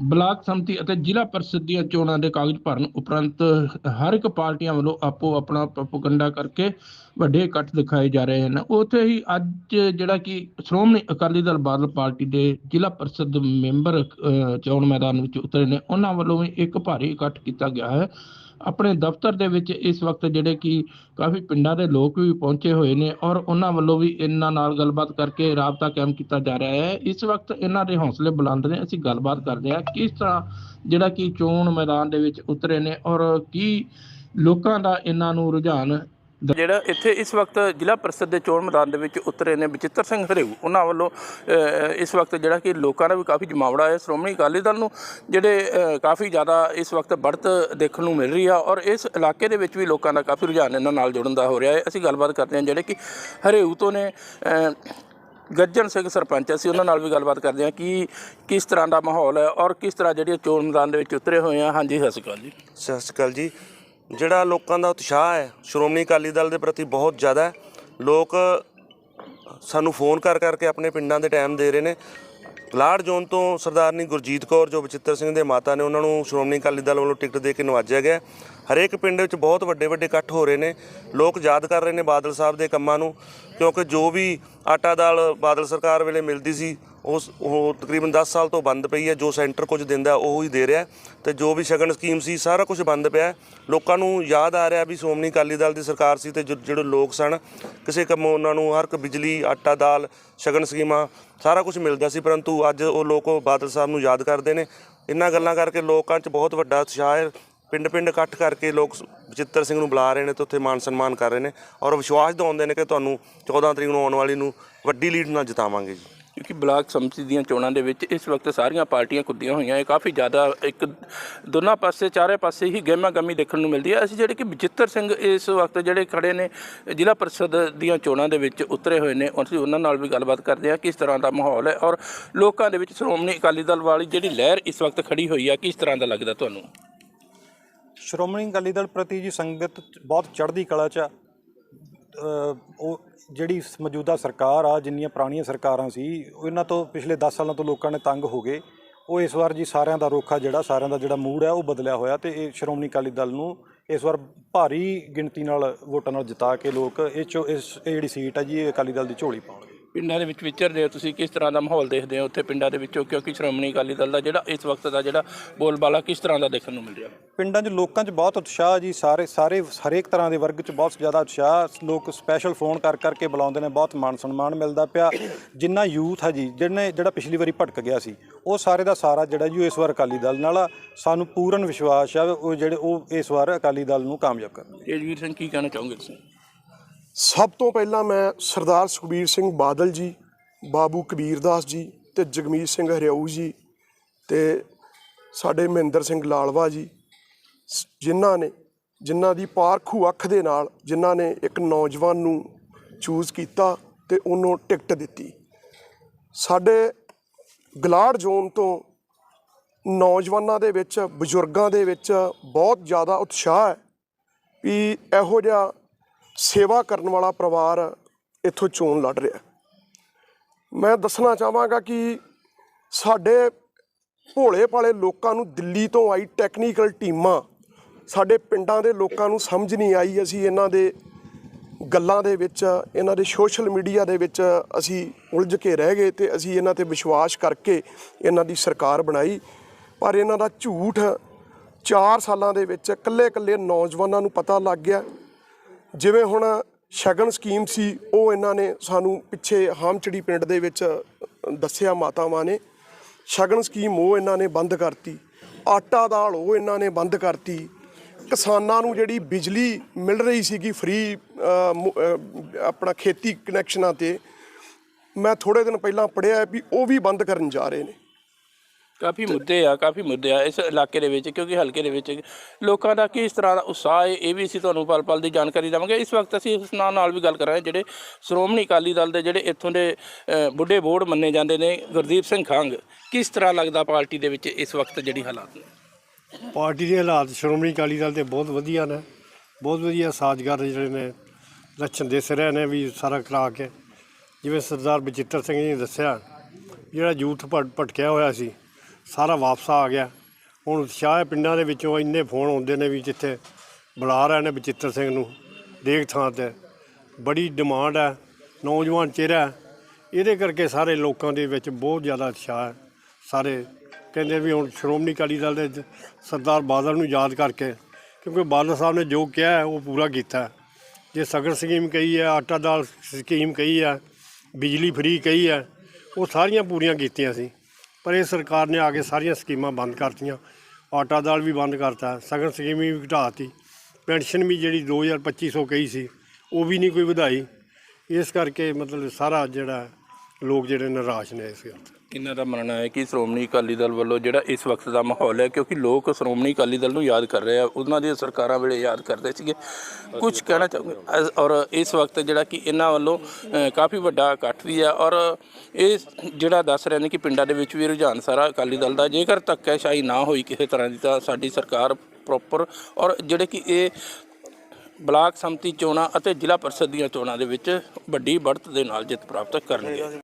Block ਸੰਮਤੀ ਅਤੇ ਜ਼ਿਲ੍ਹਾ ਪਰਿਸ਼ਦ ਦੀਆਂ ਚੋਣਾਂ ਦੇ ਕਾਗਜ਼ ਭਰਨ ਉਪਰੰਤ ਹਰ ਇੱਕ ਪਾਰਟੀਆਂ ਵੱਲੋਂ ਆਪੋ ਆਪਣਾ ਪ੍ਰੋਪਗੈਂਡਾ ਕਰਕੇ ਵੱਡੇ ਇਕੱਠ ਦਿਖਾਏ ਜਾ ਰਹੇ ਹਨ। ਉੱਥੇ ਹੀ ਅੱਜ ਜਿਹੜਾ ਕਿ ਸ਼੍ਰੋਮਣੀ ਅਕਾਲੀ ਦਲ ਬਾਦਲ ਪਾਰਟੀ ਦੇ ਜ਼ਿਲ੍ਹਾ ਪਰਿਸ਼ਦ ਮੈਂਬਰ ਅਹ, ਚੋਣ ਮੈਦਾਨ ਵਿੱਚ ਉਤਰੇ ਨੇ। ਉਹਨਾਂ ਵੱਲੋਂ ਵੀ ਇੱਕ ਭਾਰੀ ਇਕੱਠ ਕੀਤਾ ਗਿਆ ਹੈ। ਆਪਣੇ ਦਫ਼ਤਰ ਦੇ ਵਿੱਚ ਇਸ ਵਕਤ ਜਿਹੜੇ ਕਿ ਕਾਫੀ ਪਿੰਡਾਂ ਦੇ ਲੋਕ ਵੀ ਪਹੁੰਚੇ ਹੋਏ ਨੇ ਔਰ ਉਹਨਾਂ ਵੱਲੋਂ ਵੀ ਇਹਨਾਂ ਨਾਲ ਗੱਲਬਾਤ ਕਰਕੇ ਰਾਬਤਾ ਕਾਇਮ ਕੀਤਾ ਜਾ ਰਿਹਾ ਹੈ। ਇਸ ਵਕਤ ਇਹਨਾਂ ਦੇ ਹੌਸਲੇ ਬੁਲੰਦ ਨੇ। ਅਸੀਂ ਗੱਲਬਾਤ ਕਰਦੇ ਹਾਂ ਕਿਸ ਤਰ੍ਹਾਂ ਜਿਹੜਾ ਕਿ ਚੋਣ ਮੈਦਾਨ ਦੇ ਵਿੱਚ ਉਤਰੇ ਨੇ ਔਰ ਕੀ ਲੋਕਾਂ ਦਾ ਇਹਨਾਂ ਨੂੰ ਰੁਝਾਨ ਜਿਹੜਾ ਇੱਥੇ ਇਸ ਵਕਤ ਜ਼ਿਲ੍ਹਾ ਪਰਿਸ਼ਦ ਦੇ ਚੋਣ ਮੈਦਾਨ ਦੇ ਵਿੱਚ ਉਤਰੇ ਨੇ ਬਚਿੱਤਰ ਸਿੰਘ ਹਰੇਊ। ਉਹਨਾਂ ਵੱਲੋਂ ਇਸ ਵਕਤ ਜਿਹੜਾ ਕਿ ਲੋਕਾਂ ਦਾ ਵੀ ਕਾਫੀ ਜਮਾਵੜਾ ਹੈ। ਸ਼੍ਰੋਮਣੀ ਅਕਾਲੀ ਦਲ ਨੂੰ ਜਿਹੜੇ ਕਾਫੀ ਜ਼ਿਆਦਾ ਇਸ ਵਕਤ ਬੜਤ ਦੇਖਣ ਨੂੰ ਮਿਲ ਰਹੀ ਆ ਔਰ ਇਸ ਇਲਾਕੇ ਦੇ ਵਿੱਚ ਵੀ ਲੋਕਾਂ ਦਾ ਕਾਫੀ ਰੁਝਾਨ ਇਹਨਾਂ ਨਾਲ ਜੁੜਨ ਦਾ ਹੋ ਰਿਹਾ ਹੈ। ਅਸੀਂ ਗੱਲਬਾਤ ਕਰਦੇ ਹਾਂ ਜਿਹੜੇ ਕਿ ਹਰੇਊ ਤੋਂ ਨੇ ਗੱਜਣ ਸਿੰਘ ਸਰਪੰਚ। ਅਸੀਂ ਉਹਨਾਂ ਨਾਲ ਵੀ ਗੱਲਬਾਤ ਕਰਦੇ ਹਾਂ ਕਿ ਕਿਸ ਤਰ੍ਹਾਂ ਦਾ ਮਾਹੌਲ ਹੈ ਔਰ ਕਿਸ ਤਰ੍ਹਾਂ ਜਿਹੜੀ ਚੋਣ ਮੈਦਾਨ ਦੇ ਵਿੱਚ ਉਤਰੇ ਹੋਏ ਆ। ਹਾਂਜੀ ਸਤਿ ਸ਼੍ਰੀ ਅਕਾਲ ਜੀ। ਸਤਿ ਸ਼੍ਰੀ ਅਕਾਲ ਜੀ। ਜਿਹੜਾ ਲੋਕਾਂ ਦਾ ਉਤਸ਼ਾਹ ਹੈ, ਸ਼੍ਰੋਮਣੀ ਅਕਾਲੀ ਦਲ ਦੇ ਪ੍ਰਤੀ ਬਹੁਤ ਜ਼ਿਆਦਾ ਹੈ। ਲੋਕ ਸਾਨੂੰ ਫੋਨ ਕਰ ਕਰਕੇ ਆਪਣੇ ਪਿੰਡਾਂ ਦੇ ਟਾਈਮ ਦੇ ਰਹੇ ਨੇ। ਲਾੜ ਜ਼ੋਨ ਤੋਂ ਸਰਦਾਰਨੀ ਗੁਰਜੀਤ ਕੌਰ, ਜੋ ਬਚਿੱਤਰ ਸਿੰਘ ਦੇ ਮਾਤਾ ਨੇ, ਉਹਨਾਂ ਨੂੰ ਸ਼੍ਰੋਮਣੀ ਅਕਾਲੀ ਦਲ ਵੱਲੋਂ ਟਿਕਟ ਦੇ ਕੇ ਨਵਾਜਿਆ ਗਿਆ ਹਰੇਕ ਪਿੰਡ ਵਿੱਚ ਬਹੁਤ ਵੱਡੇ ਵੱਡੇ ਇਕੱਠ ਹੋ ਰਹੇ ਨੇ। ਲੋਕ ਯਾਦ ਕਰ ਰਹੇ ਨੇ ਬਾਦਲ ਸਾਹਿਬ ਦੇ ਕੰਮਾਂ ਨੂੰ, ਕਿਉਂਕਿ ਜੋ ਵੀ ਆਟਾ ਦਾਲ ਬਾਦਲ ਸਰਕਾਰ ਵੇਲੇ ਮਿਲਦੀ ਸੀ ਉਸ ਉਹ ਤਕਰੀਬਨ 10 ਸਾਲ ਤੋਂ ਬੰਦ ਪਈ ਹੈ, ਜੋ ਸੈਂਟਰ ਕੁਝ ਦਿੰਦਾ ਉਹ ਹੀ ਦੇ ਰਿਹਾ ਤੇ ਜੋ ਵੀ ਸ਼ਗਨ ਸਕੀਮ ਸੀ, ਸਾਰਾ ਕੁਝ ਬੰਦ ਪਿਆ ਲੋਕਾਂ ਨੂੰ ਯਾਦ ਆ ਰਿਹਾ ਵੀ ਸ਼੍ਰੋਮਣੀ ਅਕਾਲੀ ਦਲ ਦੀ ਸਰਕਾਰ ਸੀ ਤੇ ਜਿਹੜੇ ਲੋਕ ਸਨ, ਕਿਸੇ ਕੰਮੋਂ ਉਹਨਾਂ ਨੂੰ ਹਰ ਇੱਕ ਬਿਜਲੀ, ਆਟਾ, ਦਾਲ, ਸ਼ਗਨ ਸਕੀਮਾਂ, ਸਾਰਾ ਕੁਝ ਮਿਲਦਾ ਸੀ। ਪਰੰਤੂ ਅੱਜ ਉਹ ਲੋਕ ਉਹ ਬਾਦਲ ਸਾਹਿਬ ਨੂੰ ਯਾਦ ਕਰਦੇ ਨੇ। ਇਹਨਾਂ ਗੱਲਾਂ ਕਰਕੇ ਲੋਕਾਂ 'ਚ ਬਹੁਤ ਵੱਡਾ ਉਤਸ਼ਾਹ ਹੈ। ਪਿੰਡ ਪਿੰਡ ਇਕੱਠ ਕਰਕੇ ਲੋਕ ਬਚਿੱਤਰ ਸਿੰਘ ਨੂੰ ਬੁਲਾ ਰਹੇ ਨੇ ਤੇ ਉੱਥੇ ਮਾਨ ਸਨਮਾਨ ਕਰ ਰਹੇ ਨੇ। ਔਰ ਵਿਸ਼ਵਾਸ ਦਿਵਾਉਂਦੇ ਨੇ ਕਿ ਤੁਹਾਨੂੰ 14 ਤਰੀਕ ਨੂੰ ਆਉਣ ਵਾਲੀ ਨੂੰ ਵੱਡੀ ਲੀਡ ਨਾਲ ਜਿਤਾਵਾਂਗੇ ਜੀ। ਕਿਉਂਕਿ ਬਲਾਕ ਸਮਿਤੀ ਦੀਆਂ ਚੋਣਾਂ ਦੇ ਵਿੱਚ ਇਸ ਵਕਤ ਸਾਰੀਆਂ ਪਾਰਟੀਆਂ ਕੁੱਦੀਆਂ ਹੋਈਆਂ ਹੈ ਕਾਫੀ ਜ਼ਿਆਦਾ ਇੱਕ ਦੋਨਾਂ ਪਾਸੇ, ਚਾਰੇ ਪਾਸੇ ਹੀ ਗਹਿਮਾ ਗਮੀ ਦੇਖਣ ਨੂੰ ਮਿਲਦੀ ਹੈ ਅਸੀਂ ਜਿਹੜੇ ਕਿ ਬਚਿੱਤਰ ਸਿੰਘ ਇਸ ਵਕਤ ਜਿਹੜੇ ਖੜੇ ਨੇ, ਜ਼ਿਲ੍ਹਾ ਪਰਿਸ਼ਦ ਦੀਆਂ ਚੋਣਾਂ ਦੇ ਵਿੱਚ ਉਤਰੇ ਹੋਏ ਨੇ, ਅਸੀਂ ਉਹਨਾਂ ਨਾਲ ਵੀ ਗੱਲਬਾਤ ਕਰਦੇ ਹਾਂ ਕਿਸ ਤਰ੍ਹਾਂ ਦਾ ਮਾਹੌਲ ਹੈ ਔਰ ਲੋਕਾਂ ਦੇ ਵਿੱਚ ਸ਼੍ਰੋਮਣੀ ਅਕਾਲੀ ਦਲ ਵਾਲੀ ਜਿਹੜੀ ਲਹਿਰ ਇਸ ਵਕਤ ਖੜੀ ਹੋਈ ਹੈ ਕਿਸ ਤਰ੍ਹਾਂ ਦਾ ਲੱਗਦਾ ਤੁਹਾਨੂੰ ਸ਼੍ਰੋਮਣੀ ਅਕਾਲੀ ਦਲ ਪ੍ਰਤੀ ਜੀ ਸੰਗਤ ਬਹੁਤ ਚੜ੍ਹਦੀ ਕਲਾ ਚ ਆ। ਉਹ ਜਿਹੜੀ ਮੌਜੂਦਾ ਸਰਕਾਰ ਆ, ਜਿੰਨੀਆਂ ਪੁਰਾਣੀਆਂ ਸਰਕਾਰਾਂ ਸੀ ਉਹਨਾਂ ਤੋਂ ਪਿਛਲੇ 10 ਸਾਲਾਂ ਤੋਂ ਲੋਕਾਂ ਨੇ ਤੰਗ ਹੋ ਗਏ। ਉਹ ਇਸ ਵਾਰ ਜੀ ਸਾਰਿਆਂ ਦਾ ਰੋਖਾ ਜਿਹੜਾ, ਸਾਰਿਆਂ ਦਾ ਜਿਹੜਾ ਮੂਡ ਹੈ ਉਹ ਬਦਲਿਆ ਹੋਇਆ ਤੇ ਇਹ ਸ਼੍ਰੋਮਣੀ ਅਕਾਲੀ ਦਲ ਨੂੰ ਇਸ ਵਾਰ ਭਾਰੀ ਗਿਣਤੀ ਨਾਲ, ਵੋਟਾਂ ਨਾਲ ਜਿਤਾ ਕੇ ਲੋਕ ਇਹ ਚੋ, ਇਸ, ਇਹ ਜਿਹੜੀ ਸੀਟ ਹੈ ਜੀ, ਇਹ ਅਕਾਲੀ ਦਲ ਦੀ ਝੋਲੀ ਪਾਉਣਗੇ। ਪਿੰਡਾਂ ਦੇ ਵਿੱਚ ਵਿਚਰਦੇ ਹੋ ਤੁਸੀਂ ਕਿਸ ਤਰ੍ਹਾਂ ਦਾ ਮਾਹੌਲ ਦੇਖਦੇ ਹੋ ਉੱਥੇ ਪਿੰਡਾਂ ਦੇ ਵਿੱਚੋਂ? ਕਿਉਂਕਿ ਸ਼੍ਰੋਮਣੀ ਅਕਾਲੀ ਦਲ ਦਾ ਜਿਹੜਾ ਇਸ ਵਕਤ ਦਾ ਜਿਹੜਾ ਬੋਲਬਾਲਾ ਕਿਸ ਤਰ੍ਹਾਂ ਦਾ ਦੇਖਣ ਨੂੰ ਮਿਲ ਰਿਹਾ? ਪਿੰਡਾਂ 'ਚ ਲੋਕਾਂ 'ਚ ਬਹੁਤ ਉਤਸ਼ਾਹ ਜੀ ਸਾਰੇ ਸਾਰੇ ਹਰੇਕ ਤਰ੍ਹਾਂ ਦੇ ਵਰਗ 'ਚ ਬਹੁਤ ਜ਼ਿਆਦਾ ਉਤਸ਼ਾਹ। ਲੋਕ ਸਪੈਸ਼ਲ ਫੋਨ ਕਰ ਕਰਕੇ ਬੁਲਾਉਂਦੇ ਨੇ ਬਹੁਤ ਮਾਣ ਸਨਮਾਨ ਮਿਲਦਾ ਪਿਆ। ਜਿੰਨਾ ਯੂਥ ਹੈ ਜੀ ਜਿਹਨੇ ਜਿਹੜਾ ਪਿਛਲੀ ਵਾਰੀ ਭਟਕ ਗਿਆ ਸੀ ਉਹ ਸਾਰੇ ਦਾ ਸਾਰਾ ਜਿਹੜਾ ਜੀ ਇਸ ਵਾਰ ਅਕਾਲੀ ਦਲ ਨਾਲ ਸਾਨੂੰ ਪੂਰਨ ਵਿਸ਼ਵਾਸ ਆ ਉਹ ਜਿਹੜੇ ਉਹ ਇਸ ਵਾਰ ਅਕਾਲੀ ਦਲ ਨੂੰ ਕਾਮਯਾਬ ਕਰਨਗੇ। ਤੇਜਵੀਰ ਸਿੰਘ ਕੀ ਕਹਿਣਾ ਚਾਹੋਗੇ ਤੁਸੀਂ? ਸਭ ਤੋਂ ਪਹਿਲਾਂ ਮੈਂ ਸਰਦਾਰ ਸੁਖਬੀਰ ਸਿੰਘ ਬਾਦਲ ਜੀ, ਬਾਬੂ ਕਬੀਰਦਾਸ ਜੀ ਤੇ ਜਗਮੀਤ ਸਿੰਘ ਹਰਿਆਊ ਜੀ ਤੇ ਸਾਡੇ ਮਹਿੰਦਰ ਸਿੰਘ ਲਾਲਵਾ ਜੀ ਸ- ਜਿਨ੍ਹਾਂ ਨੇ, ਜਿਨ੍ਹਾਂ ਦੀ ਪਾਰਖੂ ਅੱਖ ਦੇ ਨਾਲ ਜਿਨ੍ਹਾਂ ਨੇ ਇੱਕ ਨੌਜਵਾਨ ਨੂੰ ਚੂਜ਼ ਕੀਤਾ ਤੇ ਉਹਨੂੰ ਟਿਕਟ ਦਿੱਤੀ। ਸਾਡੇ ਗਲਾੜ ਜ਼ੋਨ ਤੋਂ ਨੌਜਵਾਨਾਂ ਦੇ ਵਿੱਚ, ਬਜ਼ੁਰਗਾਂ ਦੇ ਵਿੱਚ ਬਹੁਤ ਜ਼ਿਆਦਾ ਉਤਸ਼ਾਹ ਹੈ ਵੀ ਇਹੋ ਜਿਹਾ ਸੇਵਾ ਕਰਨ ਵਾਲਾ ਪਰਿਵਾਰ ਇੱਥੋਂ ਚੋਣ ਲੜ ਰਿਹਾ ਮੈਂ ਦੱਸਣਾ ਚਾਹਾਂਗਾ ਕਿ ਸਾਡੇ ਭੋਲੇ ਭਾਲੇ ਲੋਕਾਂ ਨੂੰ ਦਿੱਲੀ ਤੋਂ ਆਈ ਟੈਕਨੀਕਲ ਟੀਮਾਂ, ਸਾਡੇ ਪਿੰਡਾਂ ਦੇ ਲੋਕਾਂ ਨੂੰ ਸਮਝ ਨਹੀਂ ਆਈ, ਅਸੀਂ ਇਹਨਾਂ ਦੇ ਗੱਲਾਂ ਦੇ ਵਿੱਚ, ਇਹਨਾਂ ਦੇ ਸੋਸ਼ਲ ਮੀਡੀਆ ਦੇ ਵਿੱਚ ਅਸੀਂ ਉਲਝ ਕੇ ਰਹਿ ਗਏ ਤੇ ਅਸੀਂ ਇਹਨਾਂ ਤੇ ਵਿਸ਼ਵਾਸ ਕਰਕੇ ਇਹਨਾਂ ਦੀ ਸਰਕਾਰ ਬਣਾਈ। ਪਰ ਇਹਨਾਂ ਦਾ ਝੂਠ 4 ਸਾਲਾਂ ਦੇ ਵਿੱਚ ਇਕੱਲੇ-ਇਕੱਲੇ ਨੌਜਵਾਨਾਂ ਨੂੰ ਪਤਾ ਲੱਗ ਗਿਆ। ਜਿਵੇਂ ਹੁਣ ਸ਼ਗਨ ਸਕੀਮ ਸੀ, ਉਹ ਇਹਨਾਂ ਨੇ ਸਾਨੂੰ ਪਿੱਛੇ ਹਾਮਚੜੀ ਪਿੰਡ ਦੇ ਵਿੱਚ ਦੱਸਿਆ ਮਾਤਾਵਾਂ ਨੇ। ਸ਼ਗਨ ਸਕੀਮ ਉਹ ਇਹਨਾਂ ਨੇ ਬੰਦ ਕਰਤੀ। ਆਟਾ ਦਾਲ ਉਹ ਇਹਨਾਂ ਨੇ ਬੰਦ ਕਰਤੀ। ਕਿਸਾਨਾਂ ਨੂੰ ਜਿਹੜੀ ਬਿਜਲੀ ਮਿਲ ਰਹੀ ਸੀਗੀ ਫ੍ਰੀ ਆਪਣਾ ਖੇਤੀ ਕਨੈਕਸ਼ਨਾਂ ਤੇ, ਮੈਂ ਥੋੜੇ ਦਿਨ ਪਹਿਲਾਂ ਪੜ੍ਹਿਆ ਵੀ ਉਹ ਵੀ ਬੰਦ ਕਰਨ ਜਾ ਰਹੇ ਨੇ। ਕਾਫੀ ਮੁੱਦੇ ਆ, ਕਾਫੀ ਮੁੱਦੇ ਆ ਇਸ ਇਲਾਕੇ ਦੇ ਵਿੱਚ ਕਿਉਂਕਿ ਹਲਕੇ ਦੇ ਵਿੱਚ ਲੋਕਾਂ ਦਾ ਕਿਸ ਤਰ੍ਹਾਂ ਦਾ ਉਤਸ਼ਾਹ ਹੈ, ਇਹ ਵੀ ਅਸੀਂ ਤੁਹਾਨੂੰ ਪਲ ਪਲ ਦੀ ਜਾਣਕਾਰੀ ਦੇਵਾਂਗੇ। ਇਸ ਵਕਤ ਅਸੀਂ ਉਸ ਨਾਲ ਨਾਲ ਵੀ ਗੱਲ ਕਰ ਰਹੇ ਹਾਂ, ਜਿਹੜੇ ਸ਼੍ਰੋਮਣੀ ਅਕਾਲੀ ਦਲ ਦੇ ਜਿਹੜੇ ਇੱਥੋਂ ਦੇ ਬੁੱਢੇ ਬੋਰਡ ਮੰਨੇ ਜਾਂਦੇ ਨੇ, ਗੁਰਦੀਪ ਸਿੰਘ ਖੰਗ, ਕਿਸ ਤਰ੍ਹਾਂ ਲੱਗਦਾ ਪਾਰਟੀ ਦੇ ਵਿੱਚ ਇਸ ਵਕਤ ਜਿਹੜੀ ਹਾਲਾਤ ਨੇ? ਪਾਰਟੀ ਦੇ ਹਾਲਾਤ ਸ਼੍ਰੋਮਣੀ ਅਕਾਲੀ ਦਲ ਦੇ ਬਹੁਤ ਵਧੀਆ ਨੇ, ਬਹੁਤ ਵਧੀਆ ਸਾਜ਼ਗਾਰ ਜਿਹੜੇ ਨੇ, ਲੱਛਣ ਦਿਸ ਰਹੇ ਨੇ ਵੀ ਸਾਰਾ ਕਰਾ ਕੇ। ਜਿਵੇਂ ਸਰਦਾਰ ਬਚਿੱਤਰ ਸਿੰਘ ਜੀ ਨੇ ਦੱਸਿਆ, ਜਿਹੜਾ ਯੂਥ ਭਟ- ਭਟਕਿਆ ਹੋਇਆ ਸੀ ਸਾਰਾ ਵਾਪਸ ਆ ਗਿਆ। ਹੁਣ ਉਤਸ਼ਾਹ ਪਿੰਡਾਂ ਦੇ ਵਿੱਚੋਂ ਇੰਨੇ ਫੋਨ ਆਉਂਦੇ ਨੇ ਵੀ ਜਿੱਥੇ ਬੁਲਾ ਰਹੇ ਨੇ ਬਚਿੱਤਰ ਸਿੰਘ ਨੂੰ ਦੇਖ ਥਾਂ ਤੇ। ਬੜੀ ਡਿਮਾਂਡ ਹੈ, ਨੌਜਵਾਨ ਚਿਹਰਾ ਇਹਦੇ ਕਰਕੇ ਸਾਰੇ ਲੋਕਾਂ ਦੇ ਵਿੱਚ ਬਹੁਤ ਜ਼ਿਆਦਾ ਉਤਸ਼ਾਹ ਹੈ। ਸਾਰੇ ਕਹਿੰਦੇ ਵੀ ਹੁਣ ਸ਼੍ਰੋਮਣੀ ਅਕਾਲੀ ਦਲ ਦੇ ਸਰਦਾਰ ਬਾਦਲ ਨੂੰ ਯਾਦ ਕਰਕੇ, ਕਿਉਂਕਿ ਬਾਦਲ ਸਾਹਿਬ ਨੇ ਜੋ ਕਿਹਾ ਉਹ ਪੂਰਾ ਕੀਤਾ ਜੇ ਸਗਨ ਸਕੀਮ ਕਹੀ ਹੈ, ਆਟਾ ਦਾਲ ਸਕੀਮ ਕਹੀ ਹੈ, ਬਿਜਲੀ ਫਰੀ ਕਹੀ ਹੈ, ਉਹ ਸਾਰੀਆਂ ਪੂਰੀਆਂ ਕੀਤੀਆਂ ਸੀ। ਪਰ ਇਹ ਸਰਕਾਰ ਨੇ ਆ ਕੇ ਸਾਰੀਆਂ ਸਕੀਮਾਂ ਬੰਦ ਕਰਤੀਆਂ। ਆਟਾ ਦਾਲ ਵੀ ਬੰਦ ਕਰਤਾ, ਸਗਨ ਸਕੀਮ ਵੀ ਘਟਾਤੀ ਪੈਨਸ਼ਨ ਵੀ ਜਿਹੜੀ 2250 ਕਹੀ ਸੀ, ਉਹ ਵੀ ਨਹੀਂ ਕੋਈ ਵਧਾਈ। ਇਸ ਕਰਕੇ ਮਤਲਬ ਸਾਰਾ ਜਿਹੜਾ ਲੋਕ ਜਿਹੜੇ ਨਿਰਾਸ਼ ਨੇ ਇਸ ਗੱਲ ਇਹਨਾਂ ਦਾ ਮੰਨਣਾ ਹੈ ਕਿ ਸ਼੍ਰੋਮਣੀ ਅਕਾਲੀ ਦਲ ਵੱਲੋਂ ਜਿਹੜਾ ਇਸ ਵਕਤ ਦਾ ਮਾਹੌਲ ਹੈ, ਕਿਉਂਕਿ ਲੋਕ ਸ਼੍ਰੋਮਣੀ ਅਕਾਲੀ ਦਲ ਨੂੰ ਯਾਦ ਕਰ ਰਹੇ ਆ, ਉਹਨਾਂ ਦੀਆਂ ਸਰਕਾਰਾਂ ਵੇਲੇ ਯਾਦ ਕਰਦੇ ਸੀਗੇ। ਕੁਝ ਕਹਿਣਾ ਚਾਹੁੰਗੇ ਔਰ ਇਸ ਵਕਤ ਜਿਹੜਾ ਕਿ ਇਹਨਾਂ ਵੱਲੋਂ ਕਾਫੀ ਵੱਡਾ ਇਕੱਠ ਵੀ ਆ ਔਰ ਇਹ ਜਿਹੜਾ ਦੱਸ ਰਹੇ ਨੇ ਕਿ ਪਿੰਡਾਂ ਦੇ ਵਿੱਚ ਵੀ ਰੁਝਾਨ ਸਾਰਾ ਅਕਾਲੀ ਦਲ ਦਾ, ਜੇਕਰ ਧੱਕੇਸ਼ਾਹੀ ਨਾ ਹੋਈ ਕਿਸੇ ਤਰ੍ਹਾਂ ਦੀ, ਤਾਂ ਸਾਡੀ ਸਰਕਾਰ ਪ੍ਰੋਪਰ ਔਰ ਜਿਹੜੇ ਕਿ ਇਹ ਬਲਾਕ ਸੰਮਤੀ ਚੋਣਾਂ ਅਤੇ ਜ਼ਿਲ੍ਹਾ ਪਰਿਸ਼ਦ ਦੀਆਂ ਚੋਣਾਂ ਦੇ ਵਿੱਚ ਵੱਡੀ ਬੜਤ ਦੇ ਨਾਲ ਜਿੱਤ ਪ੍ਰਾਪਤ ਕਰਨਗੇ।